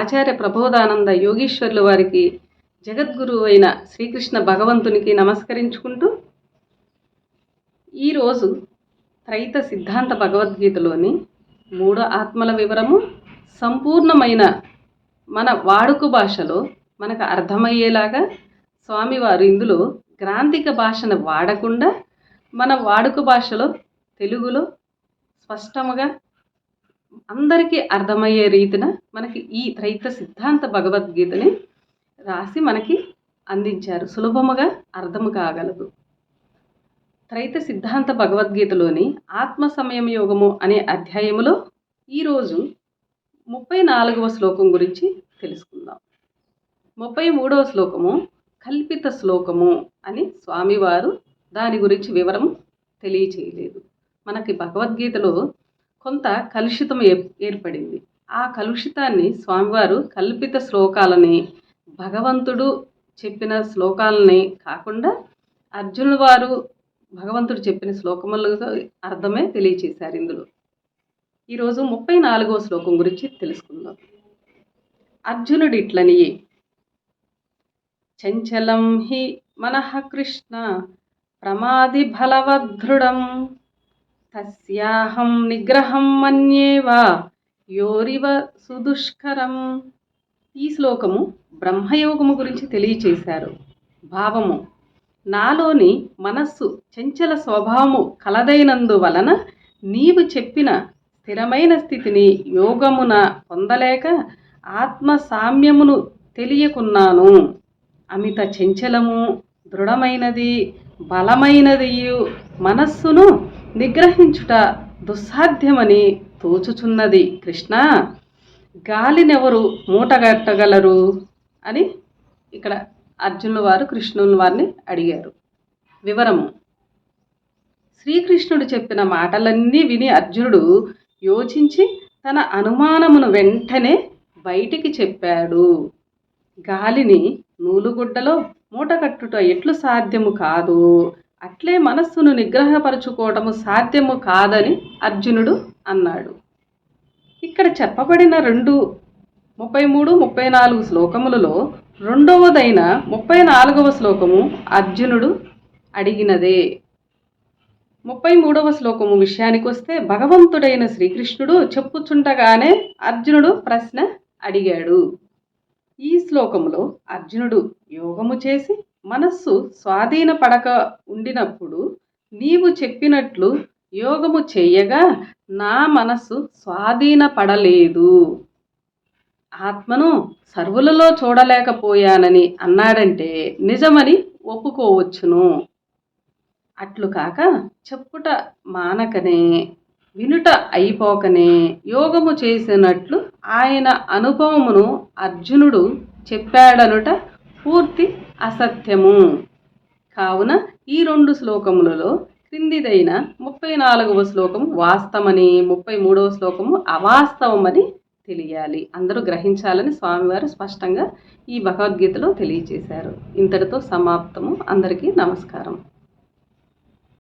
ఆచార్య ప్రబోధానంద యోగీశ్వర్లు వారికి జగద్గురువు అయిన శ్రీకృష్ణ భగవంతునికి నమస్కరించుకుంటూ ఈరోజు త్రైత సిద్ధాంత భగవద్గీతలోని మూడో ఆత్మల వివరము సంపూర్ణమైన మన వాడుక భాషలో మనకు అర్థమయ్యేలాగా స్వామివారు ఇందులో గ్రాంధిక భాషను వాడకుండా మన వాడుక భాషలో తెలుగులో స్పష్టముగా అందరికీ అర్థమయ్యే రీతిన మనకి ఈ త్రైత సిద్ధాంత భగవద్గీతని రాసి మనకి అందించారు. సులభముగా అర్థం కాగలదు. త్రైత సిద్ధాంత భగవద్గీతలోని ఆత్మ సమయం యోగము అనే అధ్యాయములో ఈరోజు ముప్పై నాలుగవ శ్లోకం గురించి తెలుసుకుందాం. ముప్పై మూడవ శ్లోకము కల్పిత శ్లోకము అని స్వామివారు దాని గురించి వివరం తెలియచేయలేదు. మనకి భగవద్గీతలో కొంత కలుషితం ఏర్పడింది. ఆ కలుషితాన్ని స్వామివారు కల్పిత శ్లోకాలని భగవంతుడు చెప్పిన శ్లోకాలని కాకుండా అర్జునుడు వారు భగవంతుడు చెప్పిన శ్లోకములుగా అర్థమే తెలియచేశారు ఇందులో. ఈరోజు ముప్పై నాలుగవ శ్లోకం గురించి తెలుసుకుందాం. అర్జునుడు ఇట్లని చంచలం హి మనః కృష్ణ ప్రమాది బలవదృఢం తస్యాహం నిగ్రహం మన్యేవా యోరివ సుదుష్కరం. ఈ శ్లోకము బ్రహ్మయోగము గురించి తెలియచేశారు. భావము నాలోని మనస్సు చంచల స్వభావము కలదైనందువలన నీవు చెప్పిన స్థిరమైన స్థితిని యోగమున పొందలేక ఆత్మ సామ్యమును తెలియకున్నాను. అమిత చంచలము దృఢమైనది బలమైనది మనస్సును నిగ్రహించుట దుస్సాధ్యమని తోచుచున్నది కృష్ణ. గాలినెవరు మూటగట్టగలరు? అని ఇక్కడ అర్జునుల వారు కృష్ణుని వారిని అడిగారు. వివరము. శ్రీకృష్ణుడు చెప్పిన మాటలన్నీ విని అర్జునుడు యోచించి తన అనుమానమును వెంటనే బయటికి చెప్పాడు. గాలిని నూలుగుడ్డలో మూటకట్టుట ఎట్లు సాధ్యము కాదు? అట్లే మనస్సును నిగ్రహపరచుకోవటము సాధ్యము కాదని అర్జునుడు అన్నాడు. ఇక్కడ చెప్పబడిన రెండు ముప్పై మూడు ముప్పై నాలుగు శ్లోకములలో రెండవదైన ముప్పై నాలుగవ శ్లోకము అర్జునుడు అడిగినదే. ముప్పై మూడవ శ్లోకము విషయానికి వస్తే భగవంతుడైన శ్రీకృష్ణుడు చెప్పుచుండగానే అర్జునుడు ప్రశ్న అడిగాడు. ఈ శ్లోకములో అర్జునుడు యోగము చేసి మనస్సు స్వాధీన పడక ఉండినప్పుడు నీవు చెప్పినట్లు యోగము చేయగా నా మనస్సు స్వాధీనపడలేదు. ఆత్మను సర్వులలో చూడలేకపోయానని అన్నాడంటే నిజమని ఒప్పుకోవచ్చును. అట్లు కాక చెప్పుట మానకనే వినుట అయిపోకనే యోగము చేసినట్లు ఆయన అనుభవమును అర్జునుడు చెప్పాడనుట పూర్తి అసత్యము. కావున ఈ రెండు శ్లోకములలో క్రిందిదైన ముప్పై నాలుగవ శ్లోకము వాస్తవమని ముప్పై మూడవ శ్లోకము అవాస్తవమని తెలియాలి. అందరూ గ్రహించాలని స్వామివారు స్పష్టంగా ఈ భగవద్గీతలో తెలియజేశారు ఇంతటితో సమాప్తము. అందరికీ నమస్కారం.